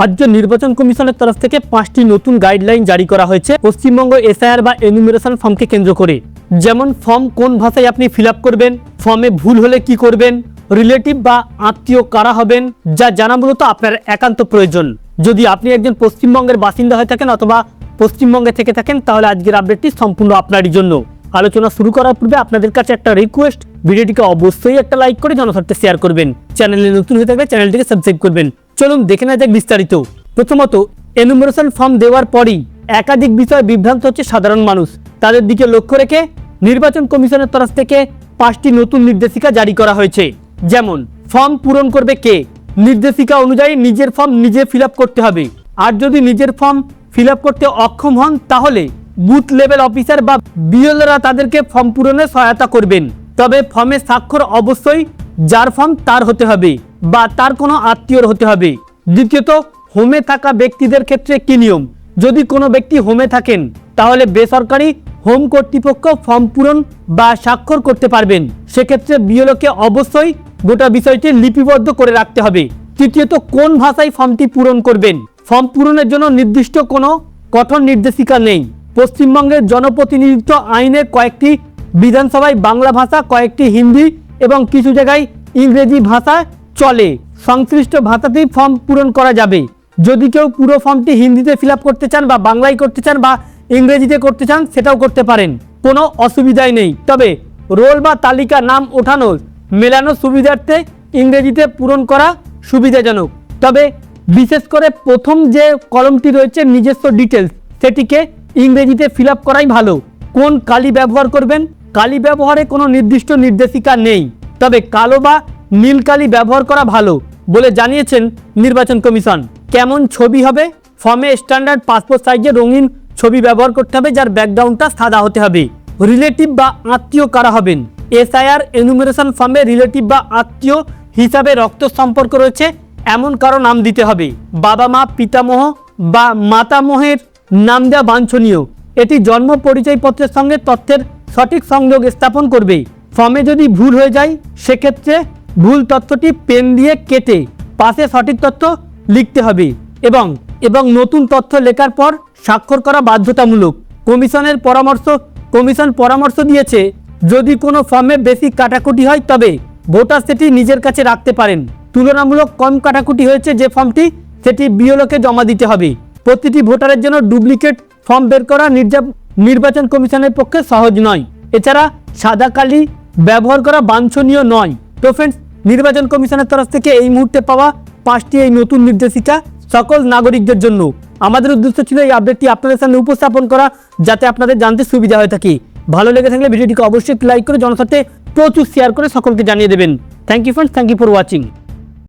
রাজ্য নির্বাচন কমিশনের তরফ থেকে পাঁচটি নতুন গাইডলাইন জারি করা হয়েছে পশ্চিমবঙ্গ এসআইআর বা এনুমিরেশন ফর্মকে কেন্দ্র করে। যেমন ফর্ম কোন ভাষায় আপনি ফিল করবেন ফর্মে ভুল হলে কি করবেন রিলেটিভ বা আত্মীয় কারা হবেন, যা জানা মূলত আপনার একান্ত প্রয়োজন। যদি আপনি একজন পশ্চিমবঙ্গের বাসিন্দা হয়ে থাকেন অথবা পশ্চিমবঙ্গে থেকে থাকেন, তাহলে আজকের আপডেটটি সম্পূর্ণ আপনারই জন্য। আলোচনা শুরু করার পূর্বে আপনাদের কাছে একটা রিকোয়েস্ট ভিডিওটিকে অবশ্যই একটা লাইক করে জনস্বার্থে শেয়ার করবেন। চ্যানেলে নতুন হয়ে থাকলে চ্যানেলটিকে সাবস্ক্রাইব করবেন। চলুন দেখে নেওয়া যাক বিস্তারিত। প্রথমত এনুমারেশন ফর্ম দেওয়ার পরই একাধিক বিষয়ে বিভ্রান্ত হচ্ছে সাধারণ মানুষ। তাদের দিকে লক্ষ্য রেখে নির্বাচন কমিশনের তরফ থেকে পাঁচটি নতুন নির্দেশিকা জারি করা হয়েছে। যেমন ফর্ম পূরণ করবে কে? নির্দেশিকা অনুযায়ী নিজের ফর্ম নিজে ফিল করতে হবে। আর যদি নিজের ফর্ম ফিল করতে অক্ষম হন, তাহলে বুথ লেভেল অফিসার বা বিএলরা তাদেরকে ফর্ম পূরণে সহায়তা করবেন। তবে ফর্মে স্বাক্ষর অবশ্যই যার ফর্ম তার হতে হবে। বা তার কোনো আত্মীয়র হতে হবে। দ্বিতীয়ত, হোমে থাকা ব্যক্তিদের ক্ষেত্রে কি নিয়ম? যদি কোনো ব্যক্তি হোমে থাকেন, তাহলে বেসরকারি হোম কর্তৃপক্ষ ফর্ম পূরণ বা স্বাক্ষর করতে পারবেন। সেক্ষেত্রে বিএলওকে অবশ্যই গোটা বিষয়টি লিপিবদ্ধ করে রাখতে হবে। তৃতীয়ত, কোন ভাষায় ফর্মটি পূরণ করবেন? ফর্ম পূরণের জন্য নির্দিষ্ট কোনো কঠোর নির্দেশিকা নেই। পশ্চিমবঙ্গের জনপ্রতিনিধিত্ব আইনের কয়েকটি, বিধানসভায় বাংলা ভাষা কয়েকটি হিন্দি এবং কিছু জায়গায় ইংরেজি ভাষা চলে। সংশ্লিষ্ট ভাষাতেই ফর্ম পূরণ করা যাবে। যদি কেউ পুরো ফর্মটি হিন্দিতে ফিল করতে চান বা বাংলায় করতে চান বা ইংরেজিতে করতে চান, সেটাও করতে পারেন। কোনো অসুবিধাই নেই। তবে রোল বা তালিকা নাম ওঠানো মেলানো সুবিধার্থে ইংরেজিতে পূরণ করা সুবিধাজনক। তবে বিশেষ করে প্রথম যে কলমটি রয়েছে, নিজস্ব ডিটেলস সেটিকে ইংরেজিতে ফিল করাই ভালো। কোন কালি ব্যবহার করবেন? কালি ব্যবহারে কোনো নির্দিষ্ট নির্দেশিকা নেই। তবে কালো বা নীল কালি ব্যবহার করা ভালো বলে জানিয়েছেন নির্বাচন কমিশন। কেমন ছবি হবে? ফর্মে স্ট্যান্ডার্ড পাসপোর্ট সাইজের রঙিন ছবি ব্যবহার করতে হবে যার ব্যাকগ্রাউন্ডটা সাদা হতে হবে। রিলেটিভ বা আত্মীয় কারা হবেন? এসআইআর এনুমিনেশন ফর্মে রিলেটিভ বা আত্মীয় হিসাবে রক্ত সম্পর্ক রয়েছে, এমন কারও নাম দিতে হবে। বাবা মা, পিতামহ বা মাতামহের নাম দেওয়া বাঞ্ছনীয়। এটি জন্ম পরিচয়পত্রের সঙ্গে তথ্যের সঠিক সংযোগ স্থাপন করবে। ফর্মে যদি ভুল হয়ে যায়, সেক্ষেত্রে ভুল তথ্যটি পেন দিয়ে কেটে পাশে সঠিক তথ্য লিখতে হবে এবং এবং নতুন তথ্য লেখার পর স্বাক্ষর করা বাধ্যতামূলক। কমিশনের পরামর্শ, কমিশন পরামর্শ দিয়েছে, যদি কোনো ফর্মে বেশি কাটাকুটি হয় তবে ভোটার সেটি নিজের কাছে রাখতে পারেন। তুলনামূলক কম কাটাকুটি হয়েছে যে ফর্মটি, সেটি বিওলোকে জমা দিতে হবে। প্রতিটি ভোটারের জন্য ডুপ্লিকেট ফর্ম বের করা নির্বাচন কমিশনের পক্ষে সহজ নয়। এছাড়া সাদা কালি ব্যবহার করা বাঞ্ছনীয় নয়। তো ফ্রেন্ডস নির্বাচন কমিশনের তরফ থেকে এই মুহূর্তে পাওয়া পাঁচটি এই নতুন নির্দেশিকা সকল নাগরিকদের জন্য। আমাদের উদ্দেশ্য ছিল এই আপডেটটি আপনাদের সামনে উপস্থাপন করা, যাতে আপনাদের জানতে সুবিধা হয়ে থাকে। ভালো লেগে থাকলে ভিডিওটিকে অবশ্যই লাইক করে জনসাথে প্রচুর শেয়ার করে সকলকে জানিয়ে দেবেন। Thank you friends thank you for watching